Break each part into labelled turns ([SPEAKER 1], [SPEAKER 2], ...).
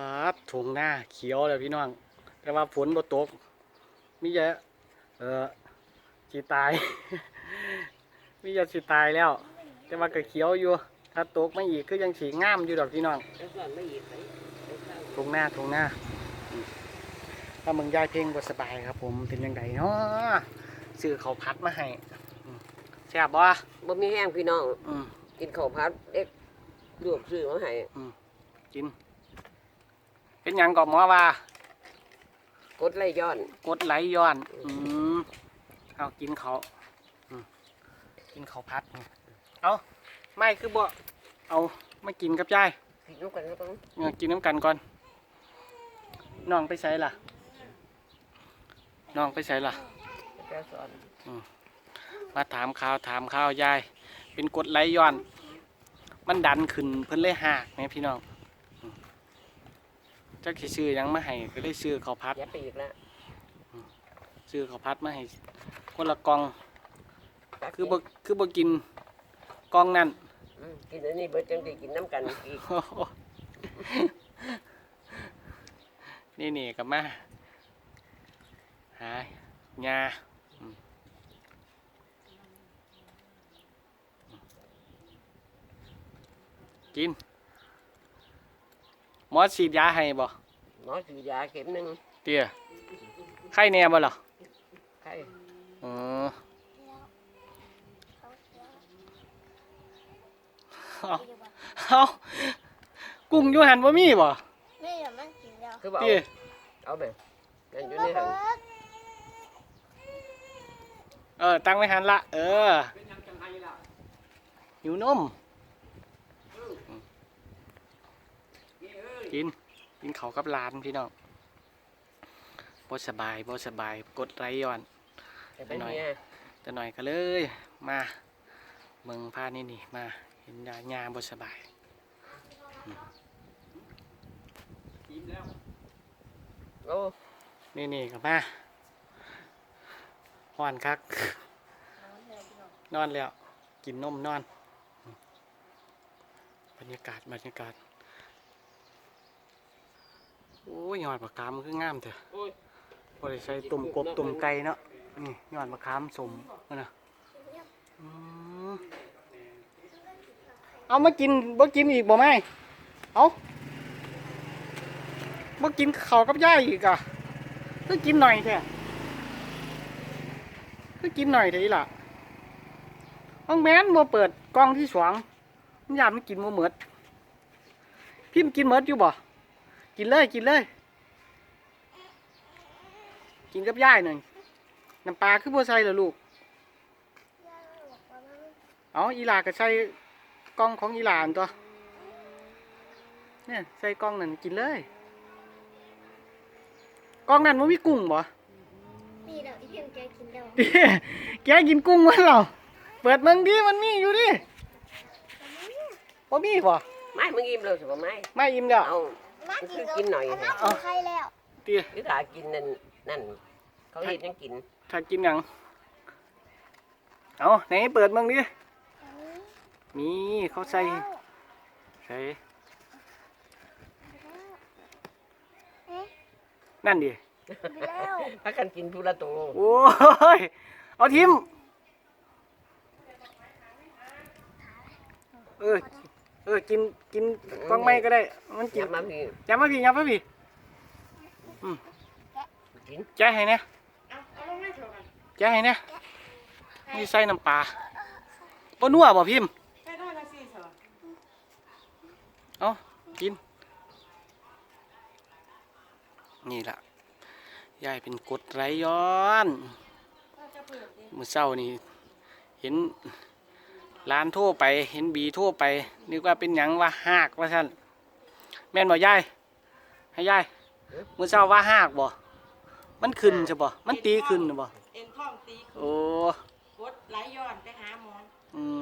[SPEAKER 1] าดถุงหน้าเขียวเลยพี่น้อง แต่ว่าฝนบ่ตกมีเยอะเออสิตายมีเยอะสิตายแล้ว แต่ว่าก็เขียวอยู่ ถ้าตกไม่อีกก็ยังสีงามอยู่ดอกพี่น้อง
[SPEAKER 2] แล้วก่อนไม่หยิบไปเอาข้าว
[SPEAKER 1] ถุงหน้าถุงหน้าอืมถ้ามึงยายเพลงบ่สบายครับ ผมเป็นยังไงเนาะซื้อข้าวพัดมาให้อืมแซ่บบ่
[SPEAKER 2] บ่มีแห้งพี่น้อง
[SPEAKER 1] อืม
[SPEAKER 2] กินข้าวผัดเอ็กลวกซื้อมาให้
[SPEAKER 1] กิน เป็นหยังก็หมอว่า
[SPEAKER 2] กดไหลย้อน
[SPEAKER 1] กดไหลย้อน อืมเอากินเขาวอืมกินเขาวพัดนี่เอาไม่คือบ่ เอามากินกับยาย
[SPEAKER 2] กินน้ำกันก็ต้อง
[SPEAKER 1] เออกินน้ำกันก่อน น้องไปใส่ล่ะ น้องไปใส่ล่ะ
[SPEAKER 2] แก้สอน
[SPEAKER 1] มาถามข่าวถามข่าวยาย เป็นกดไหลย้อน มันดันขึ้นเพิ่นเลยหักแม่พี่น้องอืม จักสิซื้อหยังมาให้ก็เลยซื้อข้าวพัด
[SPEAKER 2] อย่าไปอีกแล้ว
[SPEAKER 1] ซื้อข้าวพัดมาให้คนละกล่อง คือบ่คือบ่กินกล่องนั่น
[SPEAKER 2] อืมกินอันนี้เบิดจังได้กินน้ำกันอีก
[SPEAKER 1] นี่นี่กับมาหายาอืมกิน หมอฉีดยาให้บ่
[SPEAKER 2] หมอซื้อยาเข็มหนึ่ง
[SPEAKER 1] เตี้ยไข้แน่บ่ล่ะ
[SPEAKER 2] ไข้
[SPEAKER 1] เออเอาเอากุ้งอยู่หันบ่มีบ่
[SPEAKER 3] ไม่อยากมันกินแล้ว
[SPEAKER 2] คือบอก
[SPEAKER 1] เตี้ย
[SPEAKER 2] เอาไปนั่นอยู่
[SPEAKER 3] ระ
[SPEAKER 2] ในหัน
[SPEAKER 3] เบิด
[SPEAKER 1] เออตั้งไว้หันละเออหิวนม กิน กินเขาวกับหลานพี่น้องบ่สบายบ่สบาย กดไรย้อน
[SPEAKER 2] แต่เป็นเนี่ย
[SPEAKER 1] จะหน่อยก็เลย มาเมืองพานี่นี่มา เห็นยาญาบ่สบาย
[SPEAKER 2] โอ้
[SPEAKER 1] นี่นี่กับมาฮ้อนคัก นอนแล้ว กินนมนอน บรรยากาศบรรยากาศ โอ้ยยอดมะขามคืองามเถอะพอได้ใส่ตุ่มกบตุ่มไก่เนาะนี่ยอดมะขามสมนั่นนะอืมเอามากินบ่กินอีกบ่ไหมเอาบ่กินข้าวกับย่ายอีกอะคือกินหน่อยแท้คือกินหน่อยเถอะอีหล่ะห้องแม่นบ่เปิดกล้องที่สวงมันยามมันกินบ่หมดพิมพ์กินหมดอยู่บ่ กินเลยกินเลย กินกับย่ายหน่อยน้ำปลาคือบัวใส่เหรอลูก เอาอีหลาก็ใส่กล้องของอีหลานตัว เนี่ยใส่กล้องนั่นกินเลยกล้องนั่นมันมีกุ้งบ่
[SPEAKER 3] มีเดี๋ยวอีเพียงแกกินแล้ว
[SPEAKER 1] เด้แกกินกุ้งวะเหรอเปิดเมืองดิมันมีอยู่ดิบ่มีบ่
[SPEAKER 2] ไม่มึงอิ่มเลยสิบ่ไม่
[SPEAKER 1] ไม่อิ่มเด้อ
[SPEAKER 2] เอา
[SPEAKER 3] มา
[SPEAKER 2] มัน
[SPEAKER 3] กิ
[SPEAKER 2] คื
[SPEAKER 3] น
[SPEAKER 2] อกินหน่อย
[SPEAKER 3] เอา
[SPEAKER 2] สิ
[SPEAKER 3] มากินใครแล้ว
[SPEAKER 1] เตี้ย
[SPEAKER 2] หรือถ้ากินนั่นนั่นเขาเห็นยังกิน
[SPEAKER 1] ถ้ากินหยังเอาไหนเปิดเมืองดิมีเขาใส่ใส่นั่นดิ
[SPEAKER 3] แล้ว
[SPEAKER 2] ถ้ากันกินทุละตัว
[SPEAKER 1] โอ้ย เอาทิมเออ เออกินกินกล้องไม่ก็ได้ มันกิน
[SPEAKER 2] ยับมาพี่
[SPEAKER 1] ยับมาพี่ยับมาพี่
[SPEAKER 2] กิน
[SPEAKER 1] แจ้ให้เนี่ยแจ้ให้เนี่ยมีใส่น้ำปลาปนัวบ่พิมพ์เอากิน นี่ล่ะยายเป็นกรดไหลย้อนมือเศร้านี่ เห็น ร้านทั่วไปเห็นบีทั่วไปนึกว่าเป็นหยังว่าหากว่าท่านแม่นบ่ยายให้ยายมือเศร้าว่าหากบ่มันขึ้นใช่บ่มันตีขึ้นน่ะบ่
[SPEAKER 4] เอ็นท้องตี
[SPEAKER 1] โอ้
[SPEAKER 4] กดไหลย้อนไปหาหมอ
[SPEAKER 1] อืม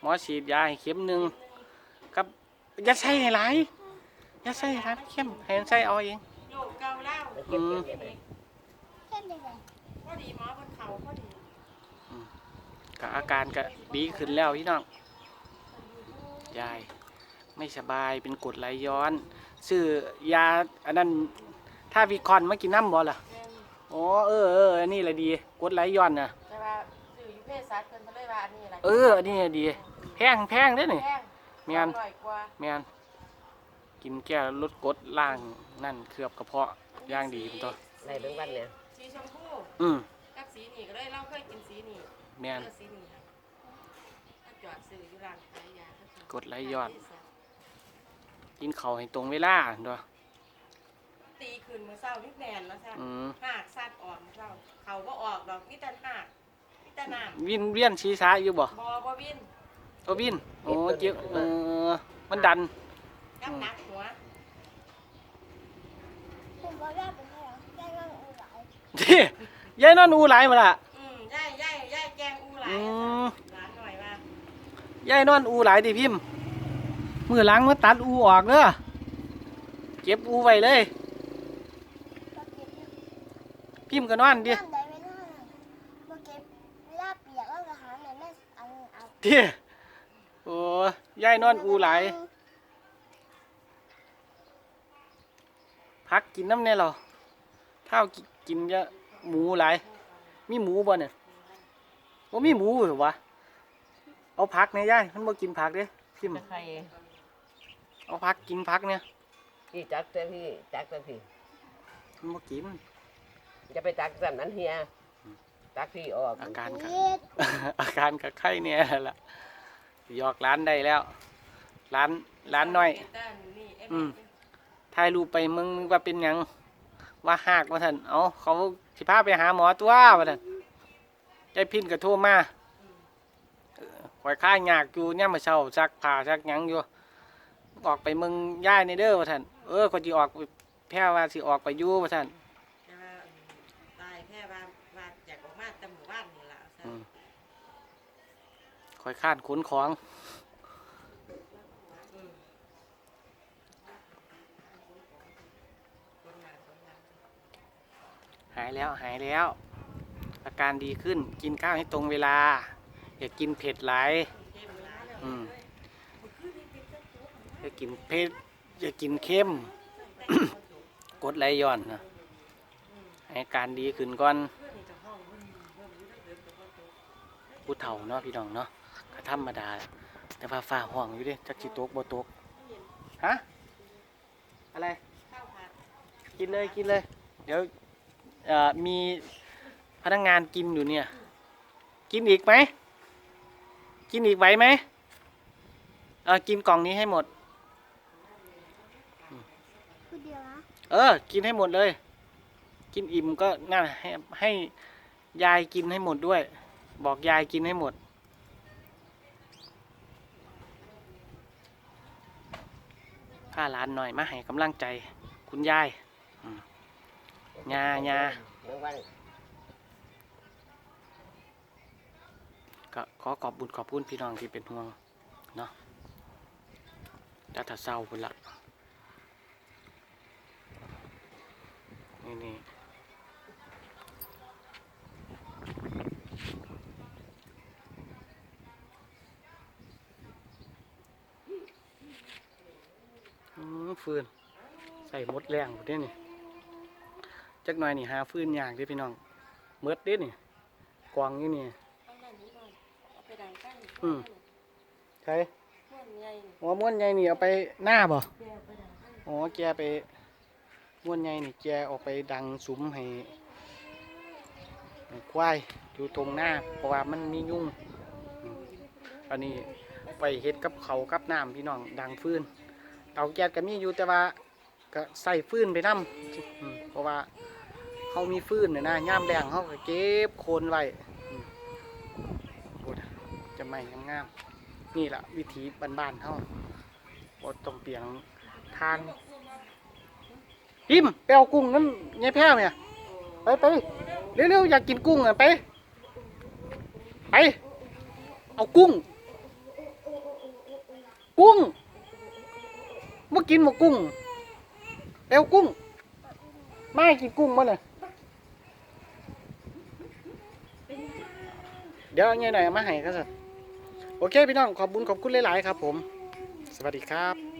[SPEAKER 1] หมอฉีดยาให้เข็มหนึ่งกับอย่าใส่ให้หลายอย่าใส่ให้หลายเข้มให้มันใส่เอาเอง
[SPEAKER 4] โรคเกาเหล้า
[SPEAKER 2] เก็บเก็บเก็บ
[SPEAKER 3] แค่ยังไง
[SPEAKER 4] พอดีหมอบนเขาพอดี
[SPEAKER 1] ก็อาการก็ดีขึ้นแล้วพี่น้องยายไม่สบายเป็นกรดไหลย้อนซื้อยาอันนั้นถ้าวิคอนมากินน้ำบ่ล่ะ
[SPEAKER 4] แม่น
[SPEAKER 1] อ๋อเออเอออันนี้แหละดีกดไหลย้อนน่ะ
[SPEAKER 4] แต่ว่าซื้ออยู่เพศสัตว์เพิ่นก็เลยว่าอันนี้ล่ะ
[SPEAKER 1] เอออันนี้ดี แพงแพงเด้อนี่
[SPEAKER 4] แพง
[SPEAKER 1] แม่น
[SPEAKER 4] อร่อยกว่า
[SPEAKER 1] แม่นกินแก้ลดกรดล่างนั่นเคลือบกระเพาะอย่างดีเป็นตัว
[SPEAKER 2] ในเบื้องวันเนี่ย
[SPEAKER 4] สีชมพู
[SPEAKER 1] อืม
[SPEAKER 4] กับสีนี่ก็เลยเราเคยกินสีนี่
[SPEAKER 1] แม่น
[SPEAKER 4] เออสีนี่ค่ะถ้าจอดซื้ออยู่ร้านขายยาเขาจะ
[SPEAKER 1] กดไหลย้อนกินข้าวให้ตรงเวลาตัว
[SPEAKER 4] ตีขึ้นมื้อเช้านิดแน่นแล้วซ่
[SPEAKER 1] อืม
[SPEAKER 4] หากสัตว์ออกมื้อเช้าเขาบ่ออกดอกมีแต่หากมีแต่น้ำ
[SPEAKER 1] วินเวียนศีรษะอยู่บ่
[SPEAKER 4] บ่บ่วิน
[SPEAKER 1] โอ้วินโอ้เจ็บเออมันดัน
[SPEAKER 4] กับหนักหัว
[SPEAKER 3] ผมบอกว่าเป็นไงได้ร่างอูหลาย
[SPEAKER 1] ที่ยายนอนอูหลายมาละ
[SPEAKER 4] หลาย
[SPEAKER 1] อื
[SPEAKER 4] อะ
[SPEAKER 1] ม
[SPEAKER 4] จ้ะร้านหน่อยว่ายา
[SPEAKER 1] ยนอนอูหลายดิพิมพ์มือล้างมาตัดอูออกเด้อเก็บอูไว้เลย พิมพ์ก็นอนดิ
[SPEAKER 3] น้ำได้ไม่นานมาเก็บเวลาเปียกแล้วก็หาแม่แม่อันเอา
[SPEAKER 1] ที่โอ้ยายนอนอูหลายพักกินน้ำเนี่ยเหรอเท่ากิกินจะหมูหลาย มีหมูบ่เนี่ย ว่ามีหมูเหรอวะ เอาพักเนี่ยยายมันบ่กินผักเด้พิมพ์
[SPEAKER 2] ใคร
[SPEAKER 1] เอาพักกินพักเนี่ย
[SPEAKER 2] พี่จักแต่พี่จักแต่พี่
[SPEAKER 1] มันบ่กิน
[SPEAKER 2] จะไปจักสั่นนั้นเฮียจักพี่ออก
[SPEAKER 1] อาการกะ
[SPEAKER 3] เฮ็ด
[SPEAKER 1] อาการกะไข้เนี่ยล่ะหยอกร้านได้แล้ว ร้านร้านน้อย
[SPEAKER 4] แต่นี่เอ็ม
[SPEAKER 1] อืมถ่ายรูปไปมึงนึกว่าเป็นหยัง ว่าหากว่าท่านเอาเขาสิพาไปหาหมอตัวว่าท่าน ใจพินก็โทรมาเออข่อยข้ายากอยู่เนี่ยามมาเช้าซักผ้าซักหยังอยู่ ออกไปมึงย่ายในเด้อว่าท่านเออก็สิออกไปแพร่ว่าสิออกไปอยู่ว่าท่าน
[SPEAKER 4] แต่ว่าตายแค่ว่าว่าอยากออกมาแต่หมู่บ้านนี่ล่ะซะ
[SPEAKER 1] อืมข่อยข้านขนของ
[SPEAKER 4] อืมคนมาคนมา
[SPEAKER 1] หายแล้วหายแล้ว อาการดีขึ้นกินข้าวให้ตรงเวลา อย่ากินเผ็ดหลาย
[SPEAKER 4] เก็บหล
[SPEAKER 1] อืมอย่ากินเผ็ดอย่ากินเค็ม กดไหลย้อนนะให้อาการดีขึ้นก่อนผู้เฒ่าเนาะพี่น้องเนาะก็ธรรมดา แต่ว่าฟ้าห้องอยู่ดิจักสิตกบ่ตกฮะอะไรกินเลยกินเลย เดี๋ยวมี พนักงานกินอยู่เนี่ย กินอีกไหม กินอีกไหวไหมเออกินกล่องนี้ให้หมด
[SPEAKER 3] คือเดียวนะ
[SPEAKER 1] เออ กินให้หมดเลย กินอิ่มก็น่าให้ให้ยายกินให้หมดด้วย บอกยายกินให้หมด ผ้าหลานหน่อยมาให้กำลังใจ คุณยายอืมยาญา ก็ขอขอบบุญขอบคุณพี่น้องที่เป็นห่วงเนาะแต่ถ้าเศร้าพุ่นละนี่นี่ฟืนใส่มดแรงหมดเด้นี่จักหน่อยนี่หาฟืนยากเด้พี่น้องเมดเด้นี่กวางนี่
[SPEAKER 4] น่อยนี้หน่อยเอาไปดังกัน
[SPEAKER 1] อืมใช่
[SPEAKER 4] เพื่อนใหญ่นี่
[SPEAKER 1] หัวม้วนใหญ่นี่เอาไปหน้าบ่
[SPEAKER 4] เพื่อนไปดังกัน
[SPEAKER 1] อ๋อแกไปม้วนใหญ่นี่แกออกไปดังสุมให้ให้ควายอยู่ตรงหน้า เพราะว่ามันมียุงอืมอันนี้ไปเฮ็ดกับเขาวกับน้ำพี่น้องดังฟืนเตาแก๊สก็มีอยู่แต่ว่าก็ใส่ฟืนไปนำเพราะว่าเขามีฟืนน่ะนะย่ามแดงเขาก็เก็บโคนไว้อืมโอ้ย จะไม่งามๆนี่แหละวิถีบ้านๆเขาบ่ต้องเปลียงทานพิมพ์ไปเอากุ้งนั่นยายแพ้วเนี่ยไปไปเร็วๆอยากกินกุ้งอะไป ไป เอากุ้ง กุ้งเมื่อกินหมกกุ้งไปเอากุ้งไม่กินกุ้งมั้เนี่ยเดี๋ยวเอาเงี้ยหน่อยมาให้ก็สิ โอเคพี่น้องขอบคุณขอบคุณหลาย ๆ ครับผม สวัสดีครับ